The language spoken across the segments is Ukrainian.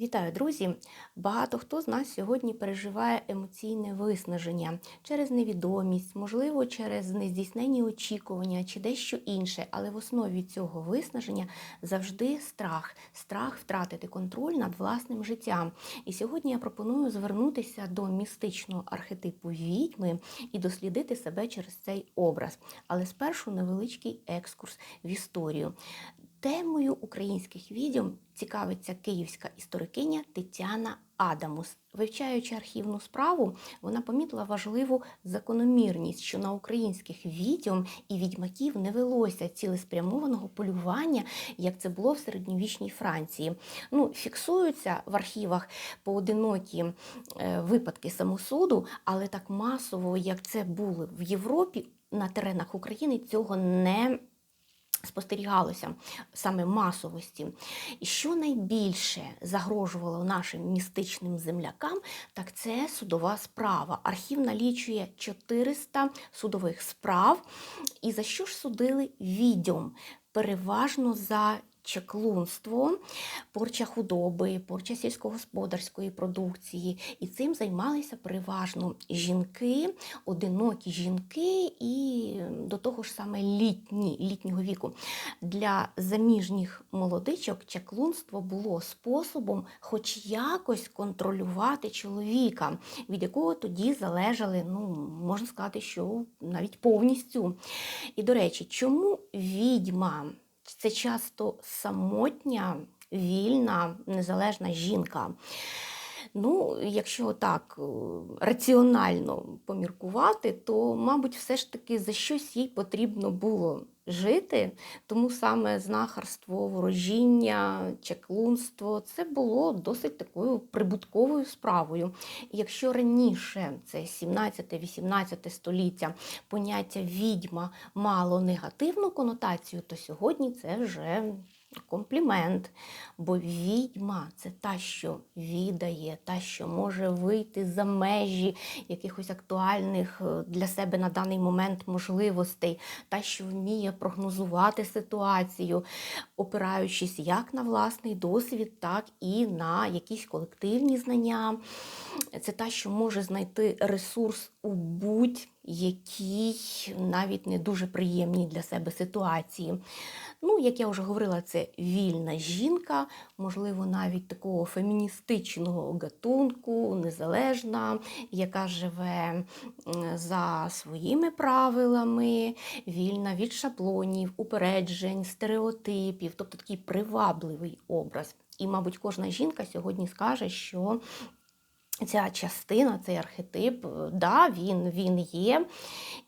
Вітаю, друзі! Багато хто з нас сьогодні переживає емоційне виснаження через невідомість, можливо, через нездійснені очікування чи дещо інше, але в основі цього виснаження завжди страх, страх втратити контроль над власним життям. І сьогодні я пропоную звернутися до містичного архетипу відьми і дослідити себе через цей образ. Але спершу невеличкий екскурс в історію. Темою українських відьом цікавиться київська історикиня Тетяна Адамус. Вивчаючи архівну справу, вона помітила важливу закономірність, що на українських відьом і відьмаків не велося цілеспрямованого полювання, як це було в середньовічній Франції. Ну, фіксуються в архівах поодинокі е, випадки самосуду, але так масово, як це було в Європі, на теренах України цього не спостерігалося саме масовості. І що найбільше загрожувало нашим містичним землякам, так це судова справа. Архів налічує 400 судових справ. І за що ж судили відьом? Переважно за чеклунство, порча худоби, порча сільськогосподарської продукції. І цим займалися переважно жінки, одинокі жінки і до того ж саме літні, літнього віку. Для заміжніх молодичок чаклунство було способом хоч якось контролювати чоловіка, від якого тоді залежали, ну, можна сказати, що навіть повністю. І, до речі, чому відьма? Це часто самотня, вільна, незалежна жінка. Ну, якщо так е, раціонально поміркувати, то, мабуть, все ж таки за щось їй потрібно було жити, тому саме знахарство, ворожіння, чеклунство це було досить такою прибутковою справою. Якщо раніше, це 17-18 століття, поняття відьма мало негативну конотацію, то сьогодні це вже комплімент. Бо відьма це та, що відає, та, що може вийти за межі якихось актуальних е, для себе на даний момент можливостей, та, що вміє прогнозувати ситуацію, опираючись як на власний досвід, так і на якісь колективні знання. Це та, що може знайти ресурс у будь-якій навіть не дуже приємній для себе ситуації. Ну, як я вже говорила, це вільна жінка, можливо, навіть такого феміністичного гатунку, незалежна, яка живе за своїми правилами, вільна від шаблонів, упереджень, стереотипів, тобто такий привабливий образ. І, мабуть, кожна жінка сьогодні скаже, що Ця частина, цей архетип, да, він він є,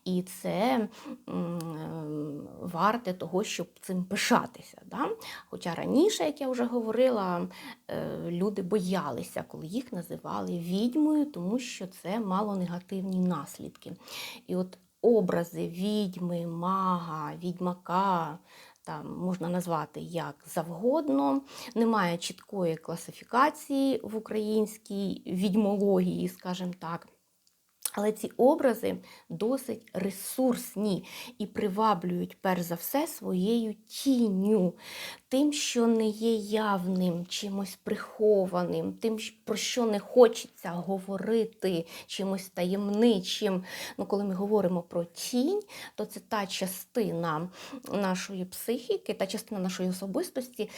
і це варте того, щоб цим пишатися. Да? Хоча раніше, як я вже говорила, е, люди боялися, коли їх називали відьмою, тому що це мало негативні наслідки. І от образи відьми, мага, відьмака там можна назвати як завгодно, немає чіткої класифікації в українській відьмології, скажімо так. Але ці образи досить ресурсні і приваблюють, перш за все, своєю тінню, тим, що не є явним, чимось прихованим, тим, про що не хочеться говорити, чимось таємничим. Ну, Коли ми говоримо про тінь, то це та частина нашої психіки, та частина нашої особистості,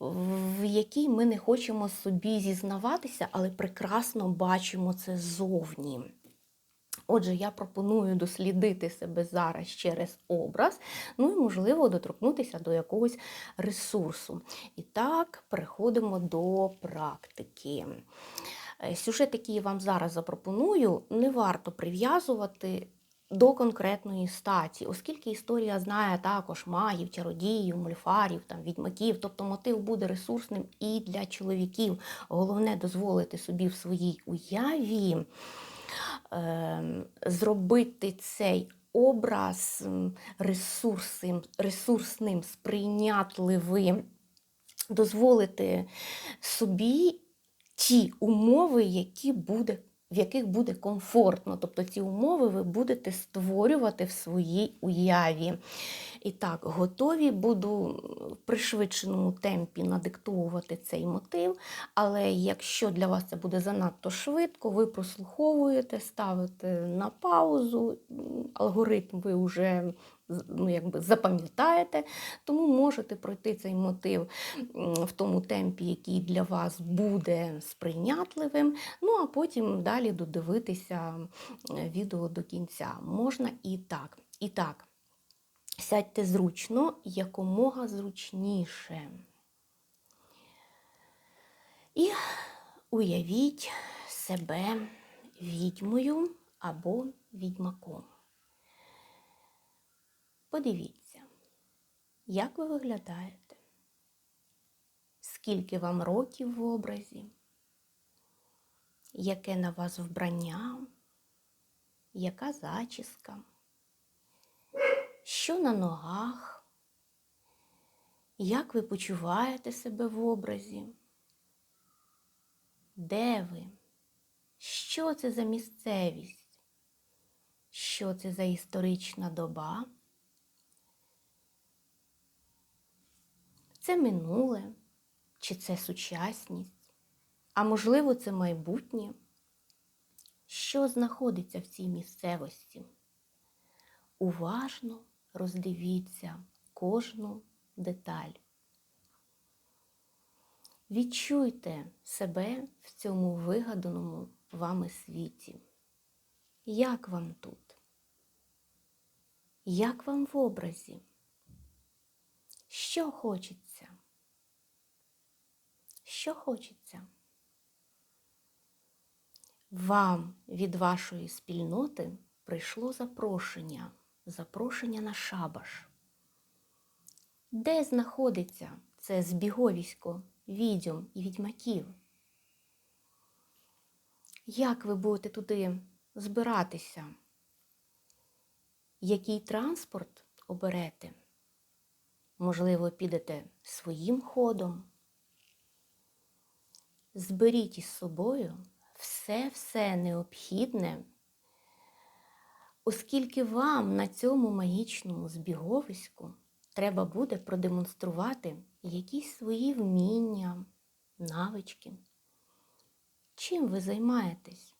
в якій ми не хочемо собі зізнаватися, але прекрасно бачимо це зовні. Отже, я пропоную дослідити себе зараз через образ, ну і, можливо, доторкнутися до якогось ресурсу. І так, переходимо до практики. Е, сюжет, який я вам зараз запропоную, не варто прив'язувати. До конкретної статі, оскільки історія знає також магів, чародіїв, мольфарів, там, відьмаків, тобто мотив буде ресурсним і для чоловіків. Головне дозволити собі в своїй уяві зробити цей образ ресурсним, ресурсним, сприйнятливим, дозволити собі ті умови, які буде в яких буде комфортно. Тобто ці умови ви будете створювати в своїй уяві. І так, готові буду в пришвидшеному темпі надиктовувати цей мотив. Але якщо для вас це буде занадто швидко, ви прослуховуєте, ставите на паузу, алгоритм ви вже ну, якби запам'ятаєте, тому можете пройти цей мотив в тому темпі, який для вас буде сприйнятливим. Ну а потім далі додивитися відео до кінця. Можна і так. І так, сядьте зручно, якомога зручніше. І уявіть себе відьмою або відьмаком. Подивіться, як ви виглядаєте, скільки вам років в образі, яке на вас вбрання, яка зачіска, що на ногах, як ви почуваєте себе в образі, де ви, що це за місцевість, що це за історична доба. Це минуле, чи це сучасність, а можливо, це майбутнє. Що знаходиться в цій місцевості? Уважно роздивіться кожну деталь. Відчуйте себе в цьому вигаданому вами світі. Як вам тут? Як вам в образі? Що хочеться? Що хочеться? Вам від вашої спільноти прийшло запрошення, запрошення на шабаш. Де знаходиться це збіговісько відьом і відьмаків? Як ви будете туди збиратися? Який транспорт оберете? Можливо, підете своїм ходом. Зберіть із собою все-все необхідне, оскільки вам на цьому магічному збіговиську треба буде продемонструвати якісь свої вміння, навички. Чим ви займаєтесь?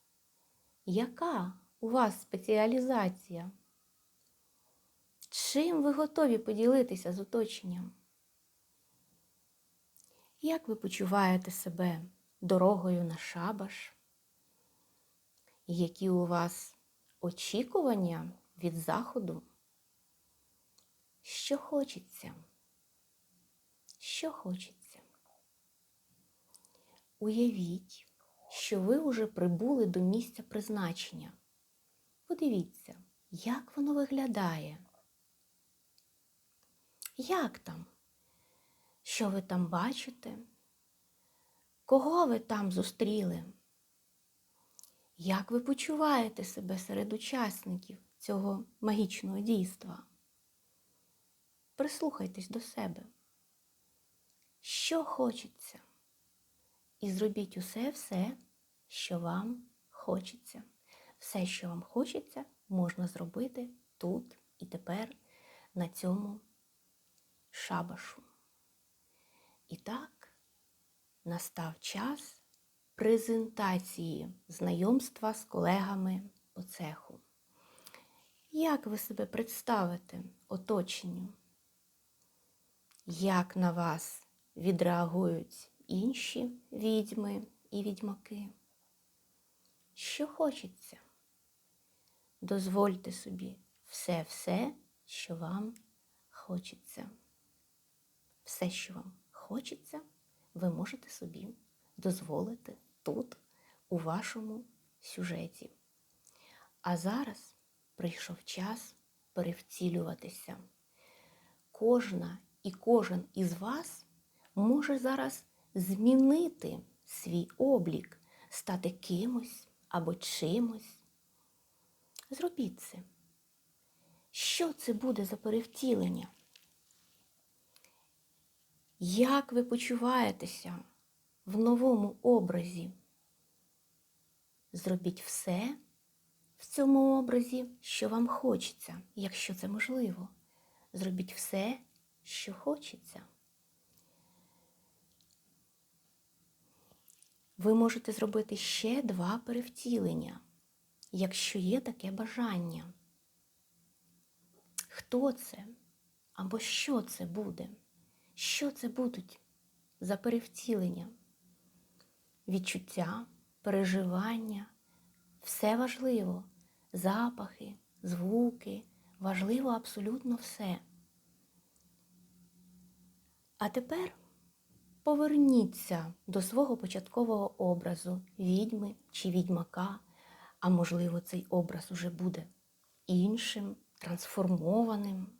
Яка у вас спеціалізація? Чим ви готові поділитися з оточенням? Як ви почуваєте себе дорогою на шабаш? Які у вас очікування від заходу? Що хочеться? Що хочеться? Уявіть, що ви вже прибули до місця призначення. Подивіться, як воно виглядає. Як там? Що ви там бачите? Кого ви там зустріли? Як ви почуваєте себе серед учасників цього магічного дійства? Прислухайтесь до себе. Що хочеться? І зробіть усе все, що вам хочеться. Все, що вам хочеться, можна зробити тут і тепер на цьому шабашу. І так, настав час презентації знайомства з колегами по цеху. Як ви себе представите оточенню? Як на вас відреагують інші відьми і відьмаки? Що хочеться? Дозвольте собі все-все, що вам хочеться все, що вам хочеться, ви можете собі дозволити тут, у вашому сюжеті. А зараз прийшов час перевцілюватися. Кожна і кожен із вас може зараз змінити свій облік, стати кимось або чимось. Зробіть це. Що це буде за перевтілення? Як ви почуваєтеся в новому образі? Зробіть все в цьому образі, що вам хочеться, якщо це можливо. Зробіть все, що хочеться. Ви можете зробити ще два перевтілення, якщо є таке бажання. Хто це? Або що це буде? Що це будуть за перевтілення? Відчуття, переживання, все важливо. Запахи, звуки, важливо абсолютно все. А тепер поверніться до свого початкового образу відьми чи відьмака, а можливо, цей образ уже буде іншим, трансформованим.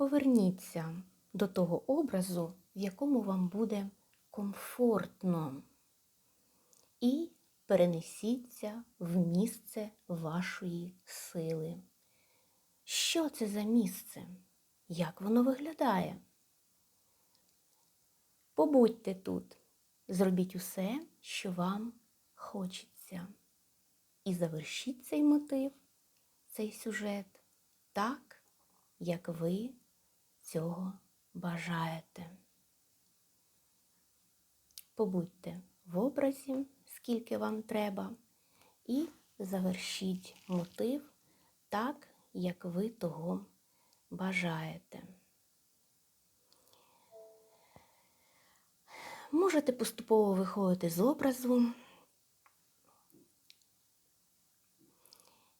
Поверніться до того образу, в якому вам буде комфортно, і перенесіться в місце вашої сили. Що це за місце? Як воно виглядає? Побудьте тут, зробіть усе, що вам хочеться. І завершіть цей мотив, цей сюжет так, як ви цього бажаєте. Побудьте в образі, скільки вам треба, і завершіть мотив так, як ви того бажаєте. Можете поступово виходити з образу.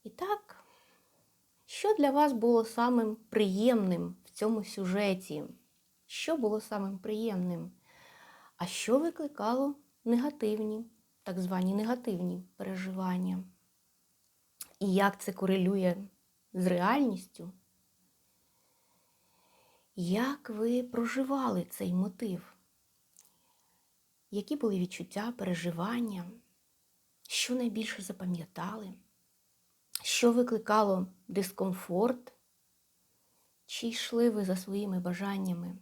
І так, що для вас було самим приємним цьому сюжеті? Що було самим приємним? А що викликало негативні, так звані негативні переживання? І як це корелює з реальністю? Як ви проживали цей мотив? Які були відчуття, переживання? Що найбільше запам'ятали? Що викликало дискомфорт? Чи йшли ви за своїми бажаннями?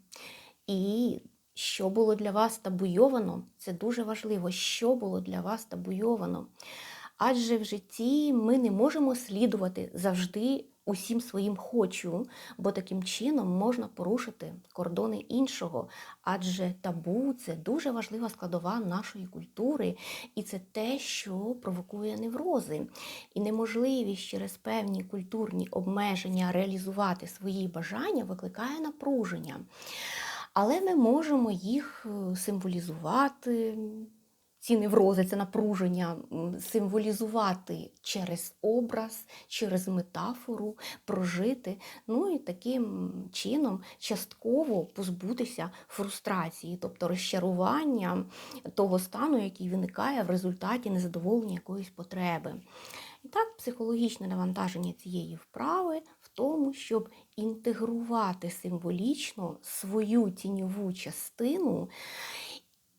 І що було для вас табуйовано? Це дуже важливо, що було для вас табуйовано. Адже в житті ми не можемо слідувати завжди усім своїм хочу, бо таким чином можна порушити кордони іншого. Адже табу це дуже важлива складова нашої культури, і це те, що провокує неврози. І неможливість через певні культурні обмеження реалізувати свої бажання викликає напруження. Але ми можемо їх е, символізувати ці неврози, це напруження символізувати через образ, через метафору, прожити, ну і таким чином частково позбутися фрустрації, тобто розчарування того стану, який виникає в результаті незадоволення якоїсь потреби. І так, психологічне навантаження цієї вправи в тому, щоб інтегрувати символічно свою тіньову частину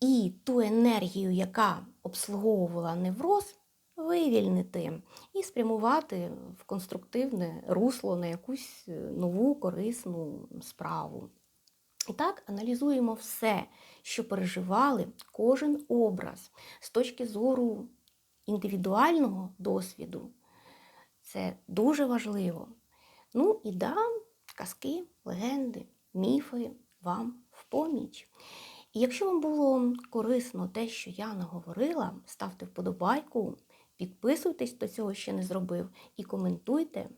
і ту енергію, яка обслуговувала невроз, вивільнити і спрямувати в конструктивне русло на якусь е, нову корисну справу. І так, аналізуємо все, що переживали, кожен образ з точки зору індивідуального досвіду. Це дуже важливо. Ну і дам казки, легенди, міфи вам в поміч. І якщо вам було корисно те, що я наговорила, ставте вподобайку, підписуйтесь, хто цього ще не зробив, і коментуйте.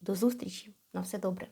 До зустрічі! На все добре!